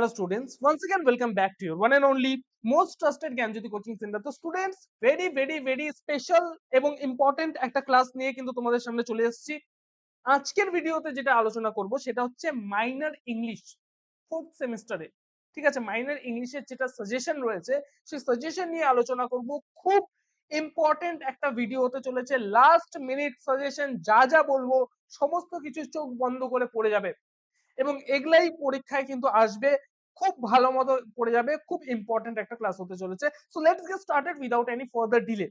Hello students, once again welcome back to your one and only most trusted Gyanjyoti coaching centre তো students very very very special এবং important একটা class নিয়ে কিন্তু তোমাদের সামনে চলে এসেছি। আজকের ভিডিওতে যেটা আলোচনা করব সেটা হচ্ছে মাইনর ইংলিশ ফোর্থ সেমিস্টারে ঠিক আছে? মাইনর ইংলিশের যেটা সাজেশন রয়েছে সেই সাজেশন নিয়ে আলোচনা করব। খুব ইম্পর্টেন্ট একটা ভিডিও হতে চলেছে। লাস্ট মিনিট সাজেশন যা যা বলব সমস্ত কিছু চোখ বন্ধ করে পড়ে যাবে। এবং এগুলাই পরীক্ষায় কিন্তু আসবে। খুব ভালো মতো পড়ে যাবে, খুব ইম্পর্টেন্ট একটা ক্লাস হতে চলেছে। So let's get started without any further delay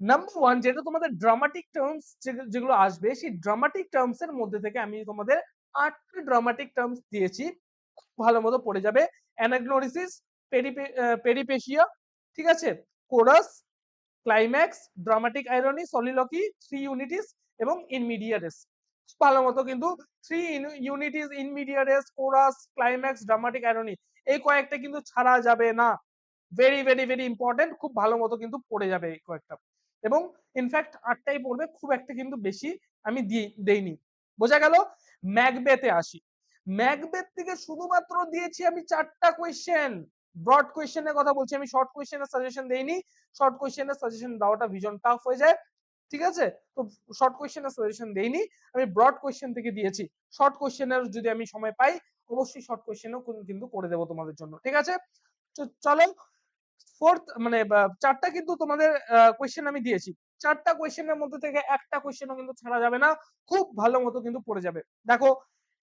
number one যেটা তোমাদের ড্রামাটিক টার্মস যেগুলো আসবে, সেই ড্রামাটিক টার্মস এর মধ্যে থেকে আমি তোমাদের আটটা ড্রামাটিক টার্মস দিয়েছি। খুব ভালো মতো পড়ে যাবে। অ্যানাগনোরিসিস পেরিপেশিয়া ঠিক আছে? Chorus climax dramatic irony soliloquy three unities এবং ইনমিডিয়ারেস ভালো মতো কিন্তু three unities in medias res chorus climax dramatic irony এই কয়েকটা কিন্তু ছাড়া যাবে না। ভেরি ভেরি ভেরি ইম্পর্টেন্ট খুব ভালো মতো কিন্তু পড়ে যাবে এই কয়েকটা। এবং ইনফ্যাক্ট আটটাই পড়বে, খুব একটা কিন্তু বেশি আমি দেইনি। বোঝা গেল? ম্যাকবেতে আসি। ম্যাকবেথ থেকে শুধুমাত্র দিয়েছি আমি চারটা কোয়েশ্চেন ব্রড কোয়েশ্চেনের কথা বলছি, আমি শর্ট কোয়েশ্চেনের সাজেশন দেইনি। শর্ট কোয়েশ্চেনের সাজেশন দেওয়াটা ভীষণ টাফ হয়ে যায়। ঠিক আছে? তো শর্ট কোয়েশ্চেনের সাজেশন দেইনি। আমি ব্রড কোয়েশ্চেন থেকে দিয়েছি। শর্ট কোয়েশ্চেনের যদি আমি সময় পাই, অবশ্যই শর্ট কোয়েশ্চেনও কিন্তু করে দেবো তোমাদের জন্য, ঠিক আছে? চলো ফোর্থ মানে চারটা কিন্তু তোমাদের কোয়েশ্চেন আমি দিয়েছি। চারটা কোয়েশ্চেনের মধ্যে থেকে একটা কোয়েশ্চেনও কিন্তু ছাড়া যাবে না। খুব ভালো মতো কিন্তু পড়ে যাবে। দেখো,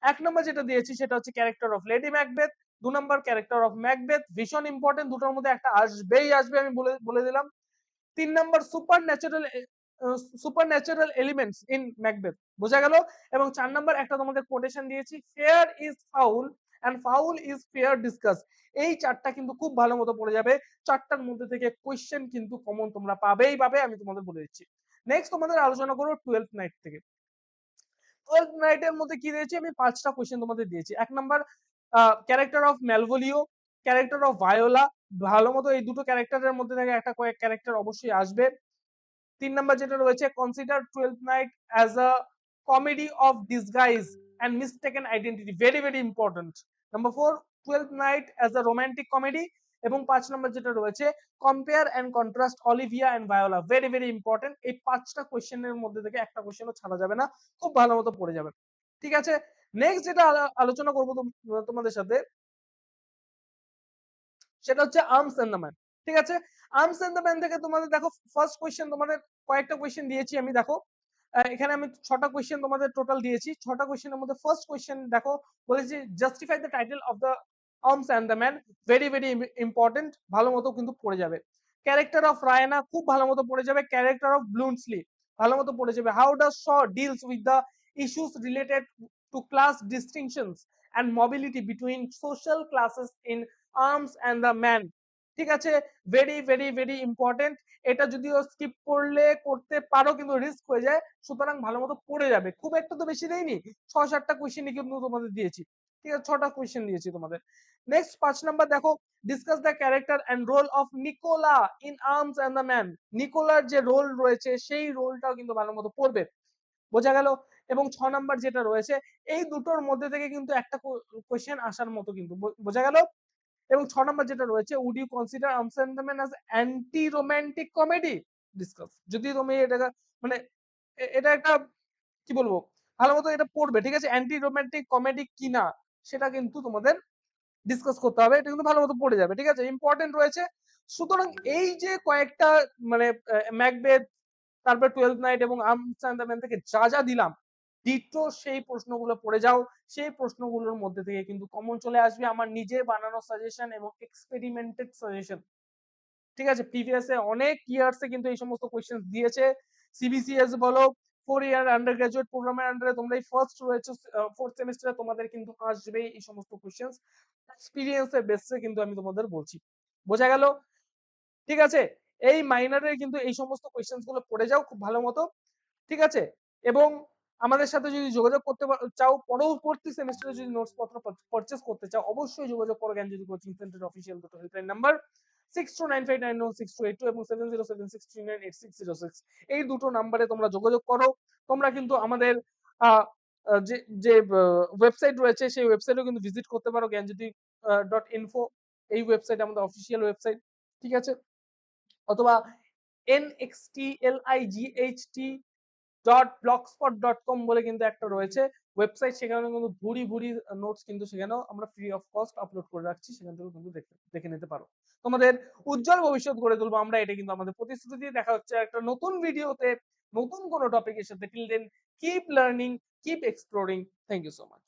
এক নম্বর যেটা দিয়েছি সেটা হচ্ছে ক্যারেক্টার অফ লেডি ম্যাকবেথ দু নম্বর ক্যারেক্টার অফ ম্যাকবেথ ভীষণ ইম্পর্টেন্ট দুটোর মধ্যে একটা আসবেই আসবে, আমি বলে বলে দিলাম। তিন নম্বর supernatural supernatural elements in Macbeth বোঝা গেল? এবং চার নম্বর একটা তোমাদের কোটেশন দিয়েছি fair is foul and foul is fair discuss এই চারটা কিন্তু খুব ভালো মতো পড়ে যাবে, চারটার মধ্যে থেকে কোয়েশ্চেন কিন্তু কমন তোমরা পাবেই পাবে, আমি তোমাদের বলে দিচ্ছি। নেক্সট তোমাদের আলোচনা করব টুয়েলভ নাইট থেকে। টুয়েলভ নাইটের মধ্যে কি দিয়েছি? আমি পাঁচটা কোয়েশ্চেন তোমাদের দিয়েছি। এক নম্বর character of Malvolio character of Viola ভালো মতো এই দুটো ক্যারেক্টারের মধ্যে থেকে একটা কয়েক ক্যারেক্টার অবশ্যই আসবে। তিন নাম্বার যেটা রয়েছে consider Twelfth Night as a comedy of disguise and mistaken identity very very important number four Twelfth Night as a romantic comedy এবং পাঁচ নম্বর যেটা রয়েছে compare and contrast Olivia and Viola very very important এই পাঁচটা কোয়েশ্চেনের মধ্যে থেকে একটা কোয়েশ্চেনও ছাড়া যাবে না, খুব ভালো মতো পড়ে যাবে। ঠিক আছে? নেক্সট যেটা আলোচনা করব তোমাদের সাথে, সেটা হচ্ছে আর্মস এন্ড দ্য ম্যান। ঠিক আছে? আর্মস এন্ড দ্য ম্যান থেকে তোমাদের দেখো ফার্স্ট কোয়েশ্চেন তোমাদের কয়েকটা কোয়েশ্চেন দিয়েছি আমি, দেখো। এখানে আমি ছটা কোয়েশ্চেন তোমাদের টোটাল দিয়েছি। ছটা কোয়েশ্চেনের মধ্যে ফার্স্ট কোয়েশ্চেন দেখো, বলেছি justify the title of the Arms and the Man very very important ভালো মতো কিন্তু পড়ে যাবে। ক্যারেক্টার অফ রায়না খুব ভালো মতো পড়ে যাবে। ক্যারেক্টার অফ ব্লুন্সলি ভালো মতো পড়ে যাবে। How does Shaw deals with the issues related to class distinctions and mobility between social classes in Arms and the Man ঠিক আছে? ভেরি ভেরি ভেরি ইম্পর্টেন্ট এটা যদিও স্কিপ করলে করতে পারো কিন্তু রিস্ক হয়ে যায়। সুতরাং ভালো মতো পড়ে যাবে। খুব একটা তো বেশি দেয়নি ছ সাতটা কোয়েশ্চেন কিন্তু তোমাদের দিয়েছি। ঠিক আছে? ছটা কোয়েশ্চেন দিয়েছি তোমাদের। নেক্সট পাঁচ নাম্বার দেখো। Discuss the character and role of Nicola in Arms and the Man নিকোলার যে রোল রয়েছে, সেই রোলটাও কিন্তু ভালো মতো পড়বে। বোঝা গেল? এবং ছ নাম্বার যেটা রয়েছে, এই দুটোর মধ্যে থেকে কিন্তু একটা কোয়েশ্চেন আসার মতো কিন্তু। বোঝা গেল? এবং ছ নম্বর যেটা রয়েছে would you consider আমসেন্ডামেন as anti romantic comedy discuss যদি তুমি এটা মানে এটা একটা, কি বলব, ভালো মতো এটা পড়বে, ঠিক আছে? অ্যান্টি রোমান্টিক কমেডি কিনা, সেটা কিন্তু তোমাদের ডিসকাস করতে হবে। এটা কিন্তু ভালো মতো পড়ে যাবে, ঠিক আছে? ইম্পর্টেন্ট রয়েছে। সুতরাং এই যে কয়েকটা মানে ম্যাকবেথ তারপর টুয়েলভ নাইট এবং আমস্টারডাম থেকে যা যা দিলাম ডিটো সেই প্রশ্নগুলো পড়ে যাও। সেই প্রশ্নগুলোর মধ্যে থেকে কিন্তু কমন চলে আসবে আমার নিজে বানানো সাজেশন এবং এক্সপেরিমেন্টেড সাজেশন ঠিক আছে? প্রিভিয়াস অনেক ইয়ার্সে কিন্তু এই সমস্ত কোয়েশ্চেন দিয়েছে। সিবিসিএস বলো ফোর ইয়ার আন্ডার গ্রাজুয়েট প্রোগ্রামের আন্ডারে তোমরা এই ফার্স্ট রয়েছে ফোর্থ সেমিস্টারে তোমাদের কিন্তু আসবেই এই সমস্ত কোয়েশ্চেন এক্সপিরিয়েন্সের বেসে কিন্তু আমি তোমাদের বলছি। বোঝা গেল? ঠিক আছে? এই মাইনারের কিন্তু এই সমস্ত কোয়েশ্চেনগুলো পড়ে যাও খুব ভালো মতো। ঠিক আছে? এবং আমাদের সাথে যদি যোগাযোগ করতে চাও পরবর্তী সেমিস্টারে যদি নোটস পত্র পারচেস করতে চাও, অবশ্যই যোগাযোগ করো জ্ঞান যদি কোচিং সেন্টার অফিসিয়াল দুটো helpline number six two nine five nine six two eight two এবং seven zero seven six three nine eight six zero six এই দুটো নাম্বারে তোমরা যোগাযোগ করো। তোমরা কিন্তু আমাদের যে যে ওয়েবসাইট রয়েছে, সেই ওয়েবসাইটেও কিন্তু ভিজিট করতে পারো। জ্ঞান যদি ডট ইনফো এই ওয়েবসাইট আমাদের অফিসিয়াল ওয়েবসাইট ঠিক আছে? অথবা N X T L I G nxtlight dot blogspot dot com বলে কিন্তু একটা রয়েছে। ওয়েবসাইট সেখানে কিন্তু ভুরি ভুরি নোটস কিন্তু সেখানেও আমরা ফ্রি অফ কস্ট আপলোড করে রাখছি, সেখান থেকে কিন্তু দেখে নিতে পারো। তোমাদের উজ্জ্বল ভবিষ্যৎ গড়ে তুলবো আমরা, এটা কিন্তু আমাদের প্রতিশ্রুতি দিয়ে দেখা হচ্ছে একটা নতুন ভিডিওতে নতুন কোনো টপিকের সাথে। Till then keep learning keep exploring thank you so much